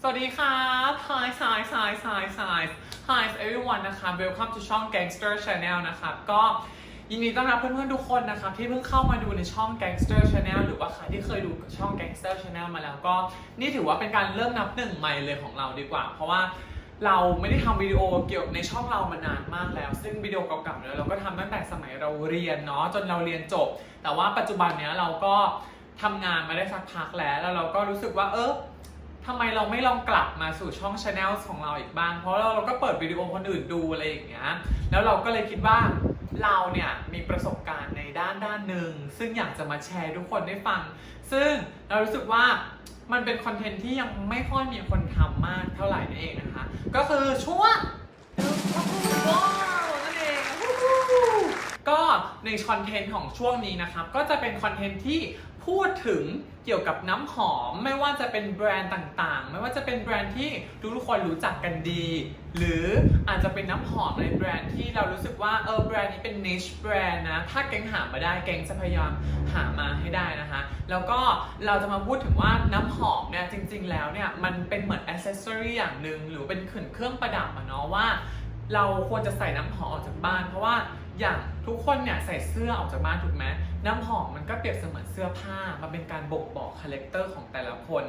สวัสดีครับ Hi Hi Hi Hi Hi Hi everyone นะครับ Welcome to ช่อง Gangster Channel นะครับก็ยินดีต้อนรับเพื่อนๆทุกคนนะครับที่เพิ่งเข้ามาดูในช่อง Gangster Channel หรือว่าใครที่เคยดูช่อง Gangster Channel มาแล้วก็นี่ถือว่าเป็นการเริ่มนับหนึ่งใหม่เลยของเราดีกว่า เพราะว่าเราไม่ได้ทำวิดีโอเกี่ยวกับในช่องเรามานานมากแล้ว ซึ่งวิดีโอเก่าๆเนี่ยเราก็ทำตั้งแต่สมัยเราเรียนเนาะจนเราเรียนจบ แต่ว่าปัจจุบันเนี้ยเราก็ทำงานมาได้สักพักแล้ว แล้วเราก็รู้สึกว่าเออ ทำไมเราไม่ลองกลับมาสู่ช่องช anel ของเราอีกบ้าง เพราะเราเราก็เปิดวิดีโอคนอื่นดูอะไรอย่างเงี้ย แล้วเราก็เลยคิดว่าเราเนี่ยมีประสบการณ์ในด้านด้านหนึ่ง ซึ่งอยากจะมาแชร์ทุกคนได้ฟัง ซึ่งเรารู้สึกว่ามันเป็นคอนเทนต์ที่ยังไม่ค่อยมีคนทำมากเท่าไหร่นั่นเองนะคะ ก็คือช่วงว้าวนั่นเองวู้ฮู้ก็ในคอนเทนต์ของช่วงนี้นะครับ ก็จะเป็นคอนเทนต์ที่ พูดถึงเกี่ยวกับน้ำหอม ไม่ว่าจะเป็นแบรนด์ต่างๆ ไม่ว่าจะเป็นแบรนด์ที่ทุกๆคนรู้จักกันดี หรืออาจจะเป็นน้ำหอมในแบรนด์ที่เรารู้สึกว่าเออแบรนด์นี้เป็น niche แบรนด์นะ ถ้าแกงหามาได้แกงจะพยายามหามาให้ได้นะคะ แล้วก็เราจะมาพูดถึงว่าน้ำหอมเนี่ยจริง ๆ แล้วเนี่ยมันเป็นเหมือนอ c เซสซอรีอย่างหนึ่งหรือเป็นขืนเครื่องประดับอะเนาะว่า เราควรจะใส่น้ำหอมออกจากบ้านเพราะว่า อย่างทุกคนเนี่ยใส่เสื้อออกจากบ้านถูกไหมน้ำหอมมันก็เปรียบเสมือนเสื้อผ้า มันเป็นการบ่งบอกคาแรคเตอร์ของแต่ละคน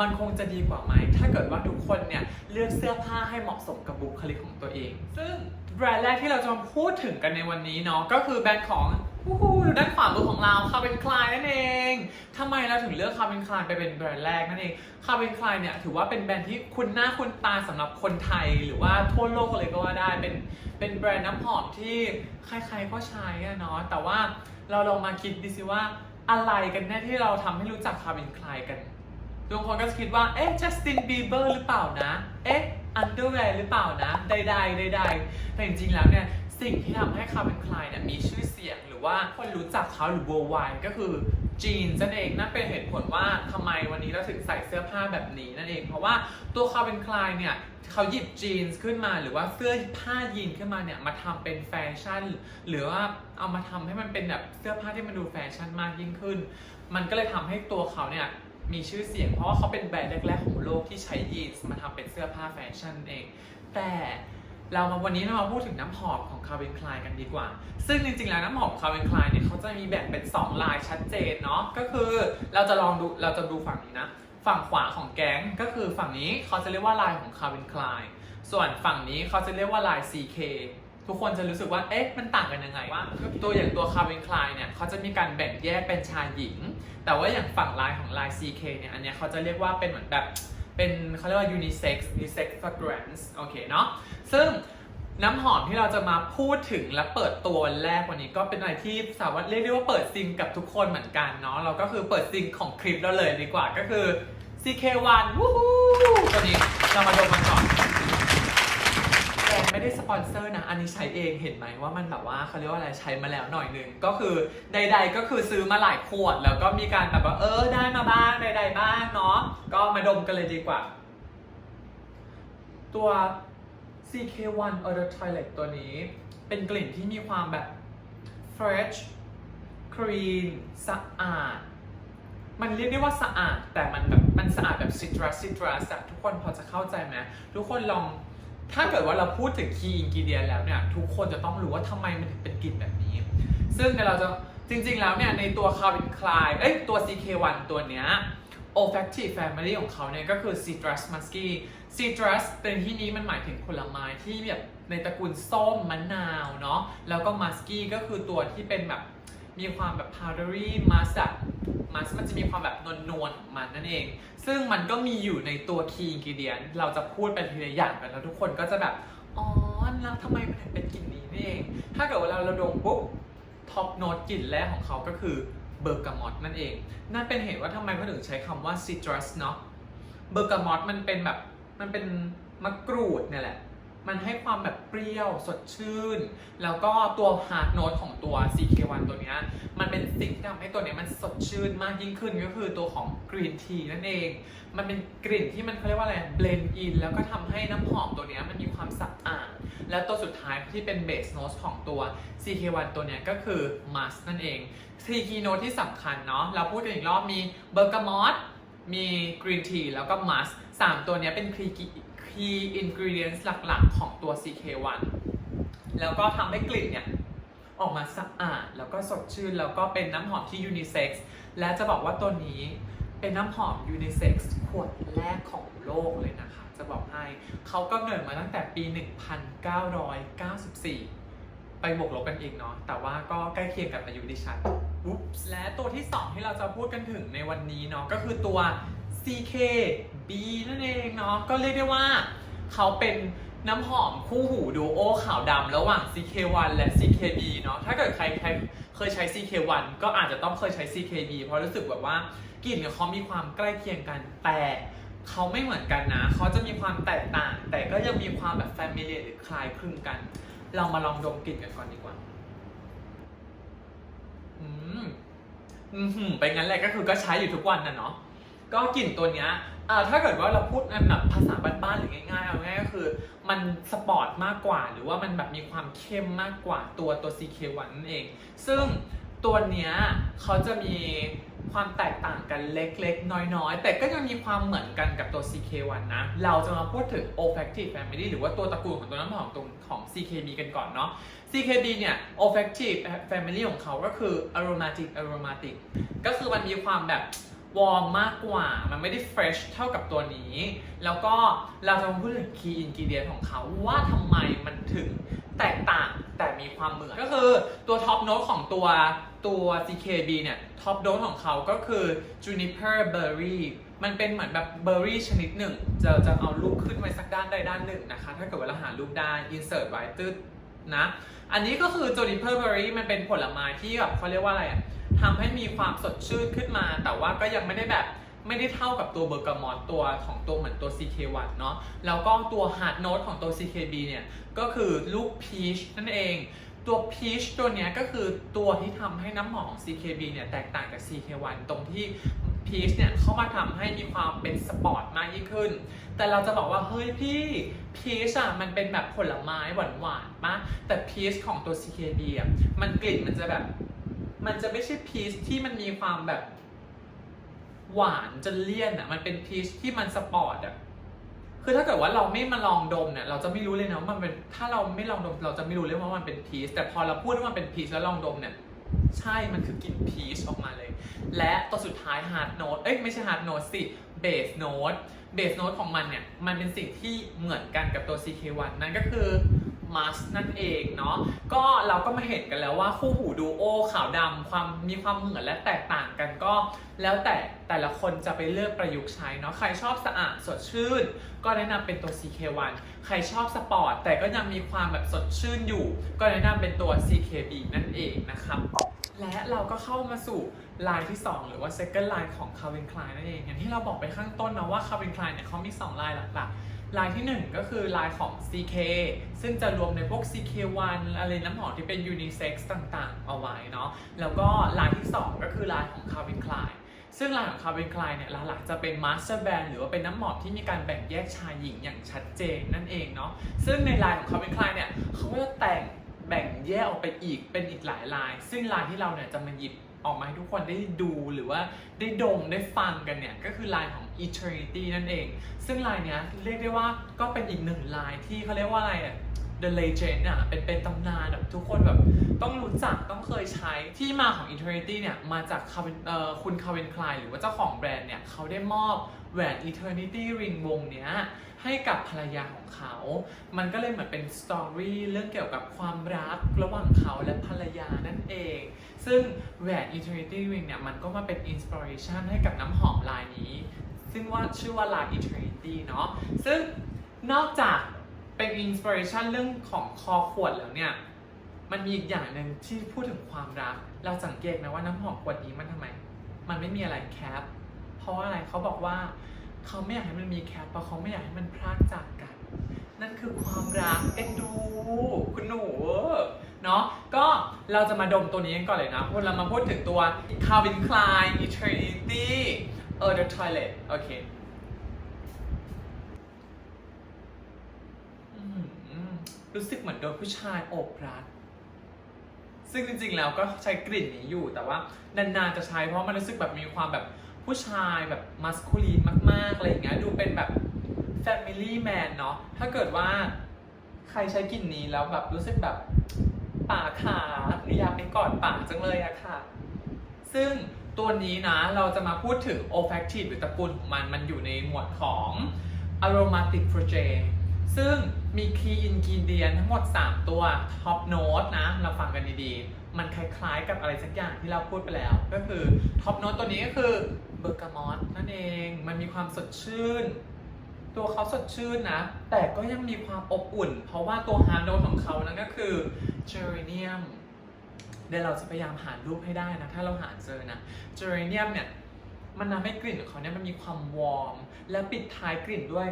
มันคงจะดีกว่าไหม ถ้าเกิดว่าทุกคนเนี่ยเลือกเสื้อผ้าให้เหมาะสมกับบุคลิกของตัวเอง ซึ่งแบรนด์แรกที่เราจะมาพูดถึงกันในวันนี้เนาะก็คือแบรนด์ของ วู้ฮู้อยู่ด้านขวามือของเราคาเป็นคลายนั่นเองทำไมเราถึงเลือกคาเป็นคลายไปเป็นแบรนด์แรกนั่นเองคาเป็นคลายเนี่ยถือว่าเป็นแบรนด์ที่คุ้นหน้าคุ้นตาสำหรับคนไทยหรือว่าทั่วโลกเลยก็ว่าได้ เป็นเป็นแบรนด์น้ำหอมที่ใครๆก็ใช้อะเนาะแต่ว่าเราลองมาคิดดูสิว่าอะไรกันแน่ที่เราทำให้รู้จักคาเป็นคลายกันบางคนก็จะคิดว่าเอ๊ะจัสตินบีเบอร์หรือเปล่านะเอ๊ะอันเดอร์แวร์หรือเปล่านะใดๆใดๆแต่จริงๆแล้วเนี่ยสิ่งที่ทำให้คาร์เ n นคลายเนี่ยมีชื่อเสียง รือว่าคนรู้จักเขาหรือ worldwide ก็คือจีนนั่นเองนั่นเป็นเหตุผลว่าทำไมวันนี้เราถึงใส่เสื้อผ้าแบบนี้นั่นเอง เพราะว่าตัวคาร์เ n นคลายเนี่ยเขาหยิบจีนส์ขึ้นมาหรือว่าเสื้อผ้ายีนขึ้นมาเนี่ยมาทำเป็นแฟชั่น หรือว่าเอามาทำให้มันเป็นแบบเสื้อผ้าที่มันดูแฟชั่นมากยิ่งขึ้น มันก็เลยทำให้ตัวเขาเนี่ยมีชื่อเสียง เพราะว่าเขาเป็นแบรนด์แรกๆของโลกที่ใช้ยีนส์มาทำเป็นเสื้อผ้าแฟชั่นเอง แต่ เรามาวันนี้เรามาพูดถึงน้ำหอมของ Calvin Klein กันดีกว่า ซึ่งจริงๆ แล้วน้ำหอม Calvin Klein เนี่ยเขาจะมีแบ่งเป็น 2 ลายชัดเจนเนาะ ก็คือเราจะลองดู เราจะดูฝั่งนี้นะ ฝั่งขวาของแก๊งก็คือฝั่งนี้เขาจะเรียกว่าลายของ Calvin Klein ส่วนฝั่งนี้เขาจะเรียกว่าลาย CK ทุกคนจะรู้สึกว่า เอ๊ะ มันต่างกันยังไงว่า ตัวอย่างตัว Calvin Klein เนี่ยเขาจะมีการแบ่งแยกเป็นชายหญิง แต่ว่าอย่างฝั่งลายของลาย CK เนี่ย อันเนี้ยเขาจะเรียกว่าเป็นเหมือนแบบ เป็นเขาเรียกว่า unisex unisex fragrance โอเคเนาะซึ่งน้ำหอมที่เราจะมาพูดถึงและเปิดตัววันแรกวันนี้ก็เป็นอะไรที่สามารถเรียกได้ว่าเปิดซิงกับทุกคนเหมือนกันเนาะเราก็คือเปิดซิงของคลิปเราเลยดีกว่าก็คือ CK1 วู้ฮู้ตัวนี้เรามาดมกันก่อน ไม่ได้สปอนเซอร์นะ อันนี้ใช้เองเห็นไหมว่ามันแบบว่าเขาเรียกว่าอะไรใช้มาแล้วหน่อยหนึ่งก็คือใด ๆ ก็คือซื้อมาหลายขวด แล้วก็มีการแบบว่าเออได้มาบ้างใด ๆ บ้างเนาะก็มาดมกันเลยดีกว่า ตัว CK1 o r a Toilet ตัวนี้ เป็นกลิ่นที่มีความแบบ fresh clean สะอาด มันเรียกได้ว่าสะอาด แต่มันแบบมันสะอาดแบบซิตรัสซิตรัสทุกคนพอจะเข้าใจไหมทุกคนลอง ถ้าเกิดว่าเราพูดถึงคีย์อินกิเดียนแล้วเนี่ยทุกคนจะต้องรู้ว่าทำไมมันถึงเป็นกลิ่นแบบนี้ ซึ่งเดี๋ยวเราจะจริงๆแล้วเนี่ยในตัว Calvin Klein เอ้ยตัว CK1 ตัวเนี้ย olfactive family ของเขาเนี่ยก็คือ citrus musky citrus เป็นที่นี้มันหมายถึงผลไม้ที่แบบในตระกูลส้มมะนาวเนาะแล้วก็ musky ก็คือตัวที่เป็นแบบ มีความแบบ powdery musk อะมัสมันจะมีความแบบนวลๆของมันนั่นเอง ซึ่งมันก็มีอยู่ในตัวคีย์กิเดียน เราจะพูดเป็นทีละอย่างกันแล้วทุกคนก็จะแบบ อ๋อ แล้วทำไมมันถึงเป็นกลิ่นนี้นี่เอง ถ้าเกิดว่าเราเราดมปุ๊บท็อปโน้ตกลิ่นแรกของเขาก็คือเบอร์กามอตนั่นเอง นั่นเป็นเหตุว่าทำไมเขาถึงใช้คำว่าซิตรัสเนาะ เบอร์กามอตมันเป็นแบบ มันเป็นมะกรูดเนี่ยแหละ มันให้ความแบบเปรี้ยวสดชื่น แล้วก็ตัวฮาร์ดโน้ตของตัว CK1 ตัวเนี้ยมันเป็นสิ่งที่ทำให้ตัวเนี้ยมันสดชื่นมากยิ่งขึ้นก็คือตัวของกรีนทีนั่นเอง มันเป็นกลิ่นที่มันเขาเรียกว่าอะไรเบลนด์อินแล้วก็ทำให้น้ำหอมตัวเนี้ยมันมีความสะอาด และตัวสุดท้ายที่เป็นเบสโน e ของตัว CK1 ตัวเนี้ยก็คือมัสนั่นเอง4คียโนตที่สำคัญเนาะเราพูดกันอีกรอบมีเบอร์กามอต มีกรีนทีแล้วก็มัสสามตัวนี้เป็น key key ingredients หลักๆ ของตัว CK1 แล้วก็ทำให้กลิ่นเนี่ยออกมาสะอาด แล้วก็สดชื่น แล้วก็เป็นน้ำหอมที่ยูนิเซ็กซ์และจะบอกว่าตัวนี้เป็นน้ำหอมยูนิเซ็กซ์ขวดแรกของโลกเลยนะคะ จะบอกให้เขาก็เนิดมาตั้งแต่ปี 1994 ไปบวกลบกันอีกเนาะแต่ว่าก็ใกล้เคียงกับอายุดิฉัน และตัวที่ 2 ที่เราจะพูดกันถึงในวันนี้เนาะก็คือตัว CKB นั่นเองเนาะก็เรียกได้ว่า เขาเป็นน้ำหอมคู่หูดูโอขาวดำระหว่าง CK1 และ CKB เนาะถ้าเกิดใครใครเคยใช้ CK1 ก็อาจจะต้องเคยใช้ CKB เพราะรู้สึกแบบว่ากลิ่นเขามีความใกล้เคียงกันแต่เขาไม่เหมือนกันนะ เขาจะมีความแตกต่าง แต่ก็ยังมีความแบบ familiar หรือคล้ายคลึงกัน เรามาลองดมกลิ่นกันก่อนดีกว่า อืมอืมไปงั้นแหละก็คือก็ใช้อยู่ทุกวันนะเนาะก็กลิ่นตัวเนี้ยอ่าถ้าเกิดว่าเราพูดในแบบภาษาบ้านๆหรือง่ายๆเอาง่ายก็คือ มันสปอร์ตมากกว่า หรือว่ามันแบบมีความเข้มมากกว่าตัวตัว CK1 นั่นเอง ซึ่งตัวเนี้ยเขาจะมี ความแตกต่างกันเล็กๆ น้อยๆ แต่ก็ยังมีความเหมือนกันกับตัว CK1 นะ เราจะมาพูดถึง olfactive family หรือว่าตัวตระกูลของตัวน้ำหอมตรงของ CKB กันก่อนเนาะ CKB เนี่ย olfactive family ของเขาก็คือ aromatic aromatic ก็คือมันมีความแบบวอร์มมากกว่า มันไม่ได้ fresh เท่ากับตัวนี้ แล้วก็เราจะมาพูดถึง key ingredient ของเขาว่าทำไมมันถึง แตกต่างแต่มีความเหมือน ก็คือตัว top note ของตัวตัว CKB เนี่ย top note ของเขาก็คือ juniper berry มันเป็นเหมือนแบบเบอร์รี่ชนิดหนึ่ง จะจะเอารูปขึ้นไว้สักด้านใดด้านหนึ่งนะคะ ถ้าเกิดเว่าเราหารูปได้ insert ไว้ตึ๊ดนะ อันนี้ก็คือ juniper berry มันเป็นผลไม้ที่แบบเขาเรียกว่าอะไรอะทำให้มีความสดชื่นขึ้นมา แต่ว่าก็ยังไม่ได้แบบ ไม่ได้เท่ากับตัวเบอร์กามอตตัวของตัวเหมือนตัว CK1 เนาะแล้วก็ตัว hard note ของตัว CKB เนี่ย ก็คือลูกพีชนั่นเอง ตัวพีชตัวเนี้ยก็คือตัวที่ทำให้น้ำหอมของ CKB เนี่ย แตกต่างจาก CK1 ตรงที่พีชเนี่ยเข้ามาทำให้มีความเป็นสปอร์ตมากยิ่งขึ้น แต่เราจะบอกว่า เฮ้ยพี่พีชอะมันเป็นแบบผลไม้หวานหวานๆปะแต่พีชของตัว CKB อะมันกลิ่นมันจะแบบ มันจะไม่ใช่พีชที่มันมีความแบบ หวานจนเลี่ยนอะ มันเป็นพีชที่มันสปอร์ตอะ คือถ้าเกิดว่าเราไม่มาลองดมเนี่ย เราจะไม่รู้เลยนะว่ามันเป็น ถ้าเราไม่ลองดมเราจะไม่รู้เลยว่ามันเป็นพีช แต่พอเราพูดว่ามันเป็นพีชแล้วลองดมเนี่ย ใช่ มันคือกลิ่นพีชออกมาเลย และตัวสุดท้าย hard note เอ้ยไม่ใช่ hard note สิ base note base note ของมันเนี่ย มันเป็นสิ่งที่เหมือนกันกับตัว CK1 นั่นก็คือ มัสนั่นเองเนาะก็เราก็มาเห็นกันแล้วว่าคู่หูดูโอขาวดำความมีความเหมือนและแตกต่างกันก็ แล้วแต่แต่ละคนจะไปเลือกประยุกต์ใช้เนาะใครชอบสะอาดสดชื่น ก็แนะนำเป็นตัว CK1 ใครชอบสปอร์ตแต่ก็ยังมีความแบบสดชื่นอยู่ ก็แนะนำเป็นตัว CKB นั่นเองนะครับและเราก็เข้ามาสู่ลายที่ 2 หรือว่า second line ของ Calvin Klein นั่นเองอย่างที่เราบอกไปข้างต้นนะว่า Calvin Klein เนี่ยเขามี 2 ลายหลักๆ ลายที่ 1 ก็คือลายของ CK ซึ่งจะรวมในพวก CK1 อะไรน้ำหอมที่เป็น unisex ต่างๆ เอาไว้เนาะแล้วก็ลายที่ 2 ก็คือลายของ Calvin Klein ซึ่งลายของ Calvin Klein เนี่ยหลักๆจะเป็น master brand หรือว่าเป็นน้ำหอมที่มีการแบ่งแยกชายหญิงอย่างชัดเจนนั่นเองเนาะซึ่งในลายของ Calvin Klein เนี่ยเขาก็จะแต่งแบ่งแยกออกไปอีกเป็นอีกหลายลาย ซึ่งลายที่เราเนี่ยจะมาหยิบ ออกมาให้ทุกคนได้ดูหรือว่าได้ดมได้ฟังกันเนี่ย ก็คือลายของ eternity นั่นเอง ซึ่งลายเนี้ยเรียกได้ว่าก็เป็นอีกหนึ่งลายที่เขาเรียกว่าอะไรอะ The Legend อะเป็นเป็นตำนานแบบทุกคนแบบต้องรู้จักต้องเคยใช้ที่มาของ eternity เนี่ย มาจาก Calvin เอ่อคุณ Calvin Klein หรือว่าเจ้าของแบรนด์เนี่ยเขาได้มอบแหวน eternity ring วงเนี้ยให้กับภรรยาของเขา มันก็เลยเหมือนเป็นสตอรี่เรื่องเกี่ยวกับความรักระหว่างเขาและภรรยานั่นเอง ซึ่งแหวน Eternity Ring เนี่ยมันก็มาเป็นอินสปิเรชันให้กับน้ำหอมลายนี้ ซึ่งว่าชื่อว่าลาย Eternity เนาะซึ่งนอกจากเป็นอินสปิเรชันเรื่องของคอขวดแล้วเนี่ยมันมีอีกอย่างหนึ่งที่พูดถึงความรัก เราสังเกตไหมว่าน้ำหอมขวดนี้มันทำไม มันไม่มีอะไรแคป เพราะอะไรเขาบอกว่าเขาไม่อยากให้มันมีแคปเพราะเขาไม่อยากให้มันพรากจากกัน นั่นคือความรักเอ็นดู คุณหนู เนาะก็เราจะมาดมตัวนี้กันก่อนเลยนะพวกเรามาพูดถึงตัว Calvin Klein Eternity เออ The Toilet โอเครู้สึกเหมือนโดนผู้ชายโอบรัด ซึ่งจริงๆ แล้วก็ใช้กลิ่นนี้อยู่ แต่ว่านานๆ จะใช้เพราะมันรู้สึกแบบมีความแบบผู้ชายแบบมัสคูลีนมากๆ อะไรอย่างเงี้ย ดูเป็นแบบ Family Man เนาะ ถ้าเกิดว่าใครใช้กลิ่นนี้แล้วแบบรู้สึกแบบ ป่าขาหรืออยากไปกอดป่าจังเลยอะค่ะ ซึ่งตัวนี้นะเราจะมาพูดถึง olfactive หรือตระกูลของมัน มันอยู่ในหมวดของ aromatic p r o g e ซึ่งมี key ingredient ทั้งหมด 3 ตัว top note นะ เราฟังกันดีๆ มันคล้ายๆกับอะไรสักอย่างที่เราพูดไปแล้ว ก็คือ top note ตัวนี้ก็คือเบอร์กามอตนั่นเอง มันมีความสดชื่น ตัวเขาสดชื่นนะ แต่ก็ยังมีความอบอุ่น เพราะว่าตัวฮาร์ดโนของเขานั่นก็คือเจอร์เนียมเดี๋ยวเราจะพยายามหารูปให้ได้นะ ถ้าเราหาเจอนะเจอร์เนียมเนี่ย มันทำให้กลิ่นของเขาเนี่ยมันมีความวอร์ม และปิดท้ายกลิ่นด้วย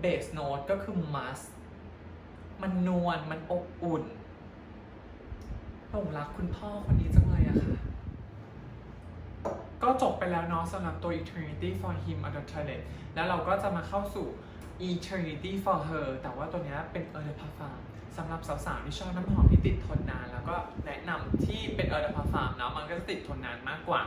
เบสโน e ก็คือมัสมันนวลมันอบอุ่นหลงรักคุณพ่อคนนี้จังเลยอะค่ะ ก็จบไปแล้วเนาะสำหรับตัว Eternity for Him u n d e r t o i l e t แล้วเราก็จะมาเข้าสู่ Eternity for Her แต่ว่าตัวนี้เป็น Eau de Parfum สำหรับสาวๆที่ชอบน้ำหอมที่ติดทนนาน แล้วก็แนะนำที่เป็น Eau de Parfum เนาะมันก็จะติดทนนานมากกว่า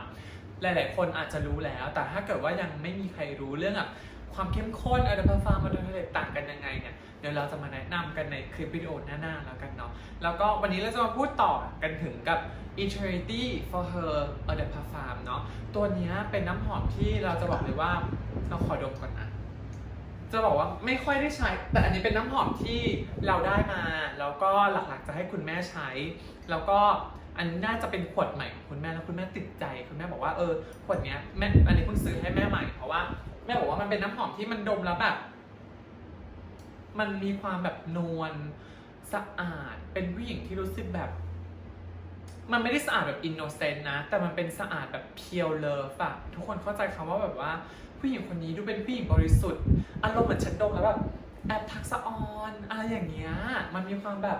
หลายๆคนอาจจะรู้แล้ว แต่ถ้าเกิดว่ายังไม่มีใครรู้เรื่องอะ ความเข้มข้น Eau de Parfum มาโดยทะเลต่างกันยังไงเนี่ยเดี๋ยวเราจะมาแนะนำกันในคลิปวิดีโอหน้าๆแล้วกันเนาะแล้วก็วันนี้เราจะมาพูดต่อกันถึงกับ Eternity for Her a de Parfum เนาะตัวนี้เป็นน้ำหอมที่เราจะบอกเลยว่าเราขอดมก่อนนะจะบอกว่าไม่ค่อยได้ใช้ แต่อันนี้เป็นน้ำหอมที่เราได้มา แล้วก็หลักๆจะให้คุณแม่ใช้ แล้วก็อันนี้น่าจะเป็นขวดใหม่ของคุณแม่แล้วคุณแม่ติดใจ คุณแม่บอกว่าเออขวดเนี้ยแม่อันนี้คุณซื้อให้แม่ใหม่เพราะว่า แม่บอกว่ามันเป็นน้ำหอมที่มันดมแล้วแบบ มันมีความแบบนวลสะอาดเป็นผู้หญิงที่รู้สึกแบบ มันไม่ได้สะอาดแบบอินโนเซนต์นะ แต่มันเป็นสะอาดแบบเพียวเลิฟอะทุกคนเข้าใจคำว่าแบบว่า ผู้หญิงคนนี้ดูเป็นผู้หญิงบริสุทธิ์อารมณ์เหมือนฉันดมแล้วแบบแอบทักษะออนอะไรอย่างเงี้ยมันมีความแบบ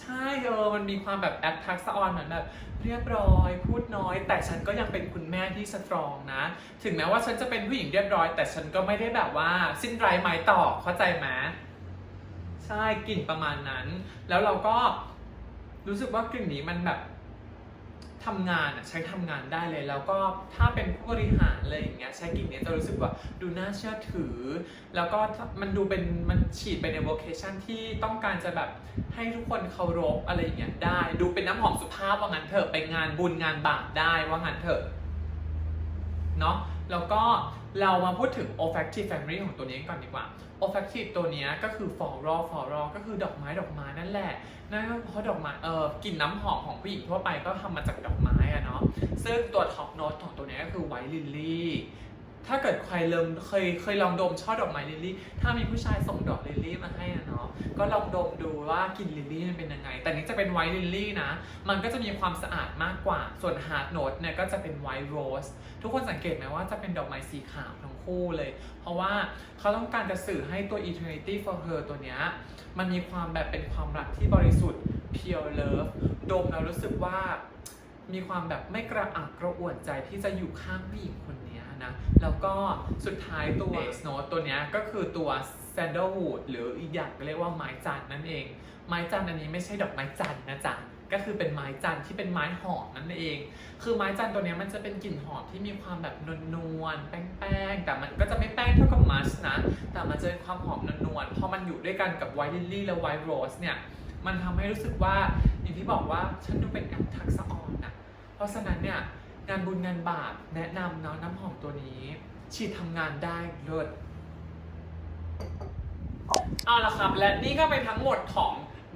ใช่เออมันมีความแบบแอดทักษะออนเหมือนแบบเรียบร้อย พูดน้อย แต่ฉันก็ยังเป็นคุณแม่ที่สตรองนะ ถึงแม้ว่าฉันจะเป็นผู้หญิงเรียบร้อย แต่ฉันก็ไม่ได้แบบว่าสิ้นไร้ไม้ต่อเข้าใจไหมใช่กลิ่นประมาณนั้น แล้วเราก็รู้สึกว่ากลิ่นนี้มันแบบ ทำงานอะใช้ทำงานได้เลย แล้วก็ถ้าเป็นผู้บริหารอะไรอย่างเงี้ยใช้กลิ่นนี้จะรู้สึกว่าดูน่าเชื่อถือ แล้วก็มันดูเป็นมันฉีดไปในโ o เคชันที่ต้องการจะแบบให้ทุกคนเคารพอะไรอย่างเงี้ยได้ ดูเป็นน้ำหอมสุภาพว่างั้นเถอะไปงานบุญงานบาปได้ว่างั้นเถอะเนาะแล้วก็ เรามาพูดถึง olfactive family ของตัวนี้ก่อนดีกว่า olfactive ตัวนี้ก็คือ floral floral ก็คือดอกไม้ดอกไม้นั่นแหละนั่นก็เพราะดอกไม้เออกลิ่นน้ำหอมของผู้หญิงทั่วไปก็ทำมาจากดอกไม้อะเนาะซึ่งตัว top note ของตัวนี้ก็คือ white lily ถ้าเกิดใครเริ่มเคยเคยลองดมช่อดอกไม้ลิลลี่ ถ้ามีผู้ชายส่งดอกลิลลี่มาให้อะเนาะ ก็ลองดมดูว่ากลิ่นลิลลี่มันเป็นยังไง แต่นี้จะเป็นไวท์ลิลลี่นะ มันก็จะมีความสะอาดมากกว่า ส่วนฮาร์ดโน e เนี่ยก็จะเป็นไวท์โรส ทุกคนสังเกตไหมว่าจะเป็นดอกไม้สีขาวทั้งคู่เลย เพราะว่าเขาต้องการจะสื่อให้ตัว eternity for her ตัวเนี้ย มันมีความแบบเป็นความรักที่บริสุทธิ์ pure love ดมแล้วรู้สึกว่ามีความแบบไม่กระอักกระอ่วนใจที่จะอยู่ข้างผู้หญิงคน นี้ยนะ แล้วก็สุดท้ายตัว base note ตัวเนี้ยก็คือตัว sandalwood หรืออีกอย่างก็เรียกว่าไม้จันทร์นั่นเอง ไม้จันทร์อันนี้ไม่ใช่ดอกไม้จันทร์นะจ๊ะก็คือเป็นไม้จันทร์ที่เป็นไม้หอมนั่นเอง คือไม้จันทร์ตัวเนี้ยมันจะเป็นกลิ่นหอมที่มีความแบบนวลๆ แป้งๆ แต่มันก็จะไม่แป้งเท่ากับมัสนะ แต่มันจะเป็นความหอมนวลๆ พอมันอยู่ด้วยกันกับไวท์ลิลลี่และไวท์โรสเนี่ย มันทำให้รู้สึกว่าอย่างที่บอกว่าฉันดูเป็นแอปทักษะออนนะเพราะฉะนั้นเนี่ย งานบุญงานบาปแนะนำเนาะน้ำหอมตัวนี้ ฉีดทำงานได้เลิศเอาละครับ และนี่ก็เป็นทั้งหมดของ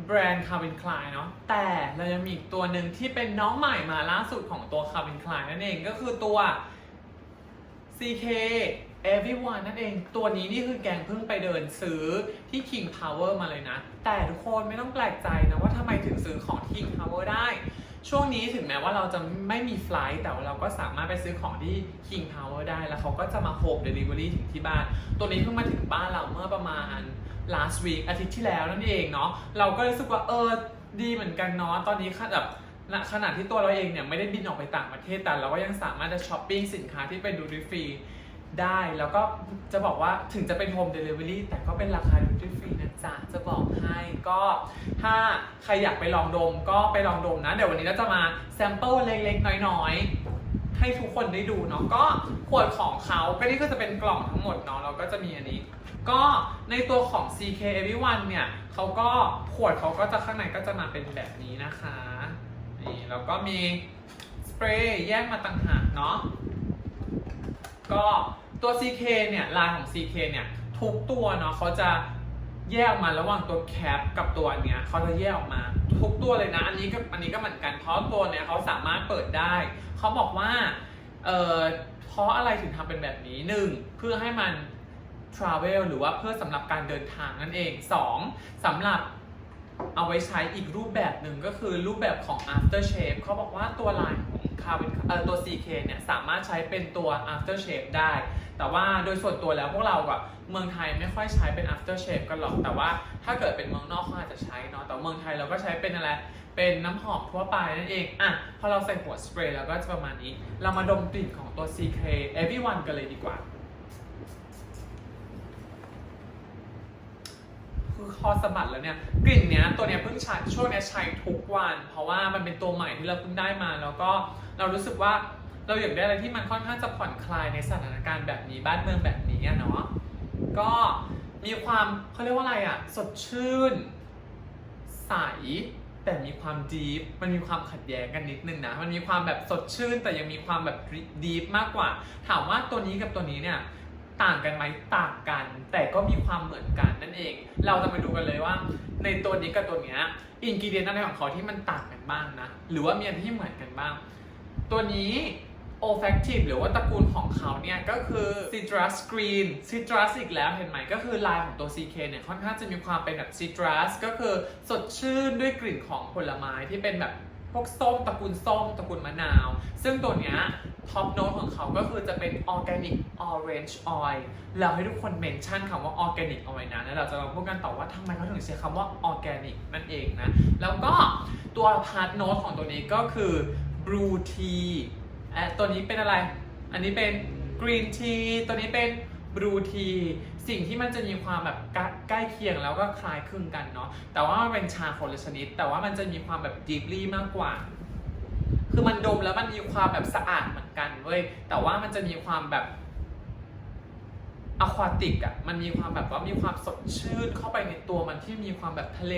แบรนด์ Calvin Klein เนาะแต่เรายังมีอีกตัวหนึ่งที่เป็นน้องใหม่มาล่าสุดของตัว Calvin Klein นั่นเองก็คือตัว CK Everyone นั่นเอง ตัวนี้นี่คือแกงเพิ่งไปเดินซื้อที่ King Power มาเลยนะ แต่ทุกคนไม่ต้องแปลกใจนะว่าทำไมถึงซื้อของที่ King Power ได้ ช่วงนี้ถึงแม้ว่าเราจะไม่มีไฟล์แต่ว่าเราก็สามารถไปซื้อของที่ King Power ได้ แล้วเขาก็จะมาโฮมเดลิเวอรี่ถึงที่บ้าน ตัวนี้เพิ่งมาถึงบ้านเราเมื่อประมาณ last week อาทิตย์ที่แล้วนั่นเองเนาะ เราก็รู้สึกว่าเออดีเหมือนกันเนาะ ตอนนี้ขนาดณขนาดที่ตัวเราเองเนี่ยไม่ได้บินออกไปต่างประเทศแต่เราก็ยังสามารถจะช้อปปิ้งสินค้าที่เป็นดูดีฟรีได้ แล้วก็จะบอกว่าถึงจะเป็นโฮมเดลิเวอรี่แต่ก็เป็นราคาดูดีฟรี จ๊ะจะบอกให้ก็ถ้าใครอยากไปลองดมก็ไปลองดมนะ เดี๋ยววันนี้เราจะมาแซมเปิลเล็กๆ น้อยๆ ให้ทุกคนได้ดูเนาะก็ขวดของเขาก็นี่ก็จะเป็นกล่องทั้งหมดเนาะแล้วก็จะมีอันนี้ ก็ในตัวของ CK Everyone เนี่ยเขาก็ขวดเขาก็จะข้างในก็จะมาเป็นแบบนี้นะคะนี่แล้วก็มีสเปรย์แยกมาต่างหากเนาะก็ตัว CK เนี่ยลายของ CK เนี่ยทุกตัวเนาะเขาจะ แยกมาระหว่างตัวแคปกับตัวเนี้ยเขาจะแยกออกมา ทุกตัวเลยนะ อันนี้ก็อันนี้ก็เหมือนกัน เพราะตัวเนี้ยเขาสามารถเปิดได้ เขาบอกว่า เอ่อ เพราะอะไรถึงทำเป็นแบบนี้หนึ่งเพื่อให้มัน travel หรือว่าเพื่อสำหรับการเดินทางนั่นเอง 2. สำหรับเอาไว้ใช้อีกรูปแบบหนึ่งก็คือรูปแบบของ after shave เขาบอกว่าตัวลายของ Calvin เอ่อตัว CK เนี่ยสามารถใช้เป็นตัว after shave ได้ แต่ว่าโดยส่วนตัวแล้วพวกเราอะเมืองไทยไม่ค่อยใช้เป็น after shave กันหรอก แต่ว่าถ้าเกิดเป็นเมืองนอกเขาอาจจะใช้เนาะ แต่เมืองไทยเราก็ใช้เป็นอะไร เป็นน้ำหอมทั่วไปนั่นเอง อะ พอเราใส่หัวสเปรย์แล้วก็จะประมาณนี้ เรามาดมกลิ่นของตัว CK Everyone กันเลยดีกว่า คือคอสะบัดแล้วเนี่ยกลิ่นเนี้ยตัวเนี้ยเพิ่งใช้ช่วงเนี้ยใช้ทุกวัน เพราะว่ามันเป็นตัวใหม่ที่เราเพิ่งได้มา แล้วก็เรารู้สึกว่าเราอยากได้อะไรที่มันค่อนข้างจะผ่อนคลายในสถานการณ์แบบนี้บ้านเมืองแบบนี้เนาะก็มีความเขาเรียกว่าอะไรอะสดชื่น ใสแต่มีความดีฟมันมีความขัดแย้งกันนิดนึงนะ มันมีความแบบสดชื่น แต่ยังมีความแบบดีฟมากกว่า ถามว่าตัวนี้กับตัวนี้เนี่ย ต่างกันไหมต่างกัน แต่ก็มีความเหมือนกันนั่นเอง เราจะมาดูกันเลยว่า ในตัวนี้กับตัวเนี้ยอินกิเดียนอะไรของเขาที่มันต่างกันบ้างนะ หรือว่ามีอะไรที่เหมือนกันบ้าง ตัวนี้ olfactive หรือว่าตระกูลของเขาเนี่ยก็คือ citrus green citrus อีกแล้วเห็นไหมก็คือลายของตัว CK เนี่ยค่อนข้างจะมีความเป็นแบบ citrus ก็คือสดชื่นด้วยกลิ่นของผลไม้ที่เป็นแบบ วกส้มตระกูลส้มตระกูลมะนาว ซึ่งตัวเนี้ยท็อปโน้ตของเขาก็คือจะเป็น organic orange oil เราให้ทุกคนเมนชั่นคำว่า organic เอาไว้นะ แล้วเราจะมาพูดกันต่อว่าทำไมเขาถึงใช้คำว่า organic นั่นเองนะ แล้วก็ตัวพาร์ทโน้ตของตัวนี้ก็คือ blue tea อะตัวนี้เป็นอะไร อันนี้เป็น green tea ตัวนี้เป็น blue tea สิ่งที่มันจะมีความแบบใกล้เคียงแล้วก็คล้ายคลึงกันเนาะแต่ว่ามันเป็นชาคนละชนิด แต่ว่ามันจะมีความแบบ deeply มากกว่า คือมันดมแล้วมันมีความแบบสะอาดเหมือนกันเว้ยแต่ว่ามันจะมีความแบบอะควาติกอะมันมีความแบบว่ามีความสดชื่นเข้าไปในตัวมันที่มีความแบบทะเล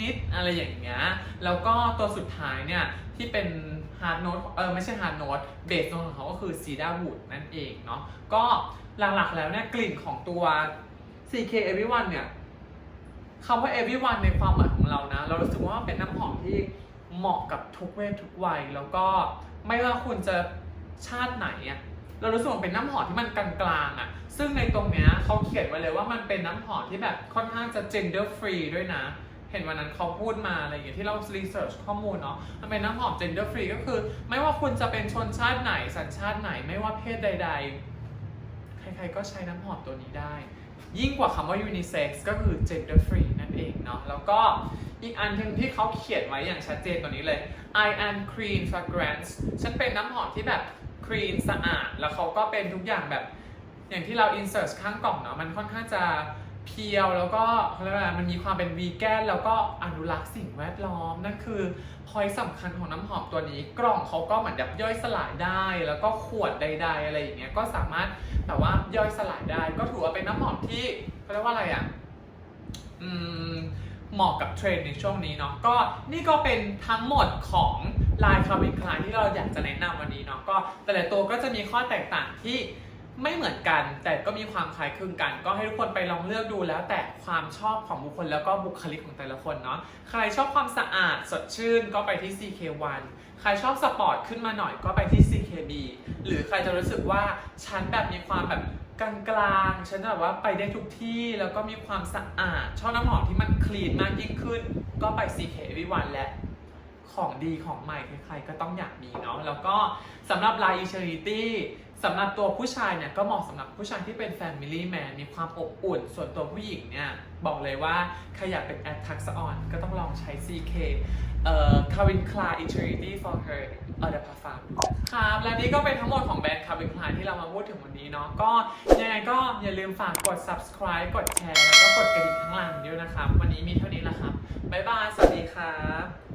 นิดๆอะไรอย่างเงี้ยแล้วก็ตัวสุดท้ายเนี่ยที่เป็นฮาร์ดโน้ตเออไม่ใช่ฮาร์ดโน้ตเบสโน้ตของเขาก็คือซีดาวูดนั่นเองเนาะก็ หลักๆ แล้วเนี่ยกลิ่นของตัว CK Everyone เนี่ยคำว่า Everyone ในความหมายของเรานะ เรารู้สึกว่าเป็นน้ำหอมที่เหมาะกับทุกเพศทุกวัย แล้วก็ไม่ว่าคุณจะชาติไหนอะเรารู้สึกว่าเป็นน้ำหอมที่มันกลางๆอะซึ่งในตรงเนี้ยเขาเขียนไว้เลยว่ามันเป็นน้ำหอมที่แบบค่อนข้างจะ gender free ด้วยนะเห็นวันนั้นเขาพูดมาอะไรอย่างเงี้ยที่เรา research ข้อมูลเนาะมันเป็นน้ำหอม gender free ก็คือ ไม่ว่าคุณจะเป็นชนชาติไหนสัญชาติไหนไม่ว่าเพศใด ๆ ใครๆก็ใช้น้ำหอมตัวนี้ได้ ยิ่งกว่าคำว่า unisex ก็คือ gender free นั่นเองเนาะแล้วก็อีกอันหนึงที่เขาเขียนไว้อย่างชัดเจนตัวนี้เลย I am clean fragrance ฉันเป็นน้ำหอมที่แบบ clean สะอาด แล้วเขาก็เป็นทุกอย่างแบบอย่างที่เรา insert ข้างกล่องเนาะมันค่อนข้างจะ เพียวแล้วก็เขาเรียกว่ามันมีความเป็นวีแกนแล้วก็อนุรักษ์สิ่งแวดล้อมนั่นคือพอยสำคัญของน้ำหอมตัวนี้ กล่องเขาก็เหมือนแบบย่อยสลายได้ แล้วก็ขวดใด ๆ อะไรอย่างเงี้ยก็สามารถแต่ว่าย่อยสลายได้ ก็ถือว่าเป็นน้ำหอมที่เขาเรียกว่าอะไรอะอืมเหมาะกับเทรนด์ในช่วงนี้เนาะก็นี่ก็เป็นทั้งหมดของลายคาร์บินคลายที่เราอยากจะแนะนำวันนี้เนาะก็แต่ละตัวก็จะมีข้อแตกต่างที่ ไม่เหมือนกันแต่ก็มีความคล้ายคลึงกัน ก็ให้ทุกคนไปลองเลือกดูแล้ว แต่ความชอบของบุคคลแล้วก็บุคลิกของแต่ละคนเนาะใครชอบความสะอาดสดชื่นก็ไปที่ CK1 ใครชอบสปอร์ตขึ้นมาหน่อยก็ไปที่ CKB หรือใครจะรู้สึกว่าฉันแบบมีความแบบกลางๆ ฉันแบบว่าไปได้ทุกที่แล้วก็มีความสะอาด ชอบน้ำหอมที่มันคลีนมากยิ่งขึ้น ก็ไป CK Everyone และของดีของใหม่ใครๆก็ต้องอยากมีเนาะแล้วก็สำหรับ Line Eternity สำหรับตัวผู้ชายเนี่ยก็เหมาะสำหรับผู้ชายที่เป็น Family Man มีความอบอุ่น ส่วนตัวผู้หญิงเนี่ย บอกเลยว่าใครอยากเป็น a t t a c k on ก็ต้องลองใช้ CK เอ่อ Calvin Klein Eternity for her เออเดพาฟาครับและนี่ก็เป็นทั้งหมดของแบรนด์ Calvin Klein ที่เรามาพูดถึงวันนี้เนาะก็ยังไงก็อย่าลืมฝากกด subscribe กดแชร์แล้วก็กดกระดิ่งข้างล่างด้วยนะครับ วันนี้มีเท่านี้แหละครับ บ๊ายบาย สวัสดีครับ